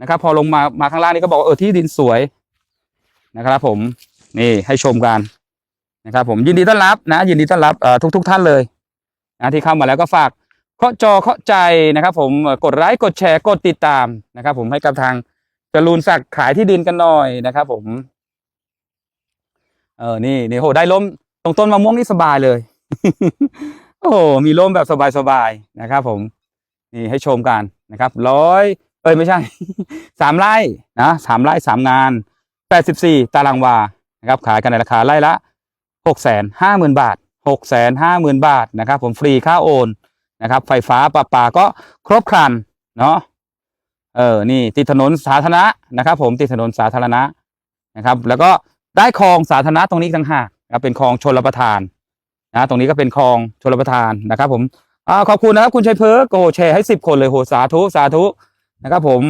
นะครับ พอลงมามาข้างล่างนี่ก็บอกเออที่ดินสวยนะครับผมนี่ให้ชมกันนะครับ ผมยินดีต้อนรับนะ ยินดีต้อนรับเอ่อทุกท่านเลยนะที่เข้ามาแล้วก็ฝากเคาะจอเคาะใจนะครับ ผมกดไลค์กดแชร์กดติดตามนะครับ ผมให้กับทางจรูนศักดิ์ขายที่ดินกันหน่อยนะครับ ผม เออนี่นี่โหได้ร่มตรงต้นมะม่วงนี่สบายเลย โอ้โหมีร่มแบบสบายๆนะครับ ผม นี่ให้ชมกันนะครับร้อย เอ้ยไม่ใช่ สามไร่นะสามไร่สามงานแปดสิบสี่ตารางวานะครับขายกันในราคาไร่ละหกแสนห้าหมื่นบาทหกแสนห้าหมื่นบาทนะครับผมฟรีค่าโอนนะครับ ไฟฟ้าประปาก็ครบครันเนาะเออนี่ติดถนนสาธารณะนะครับ ผมติดถนนสาธารณะนะครับ แล้วก็ได้คลองสาธารณะตรงนี้ต่างหากนะครับเป็นคลองชลประทานนะตรงนี้ก็เป็นคลองชลประทานนะครับ ผมอ่าขอบคุณนะครับคุณชัยเพิร์กโอ้แชร์ให้สิบคนเลยโหสาธุสาธุ นะครับผม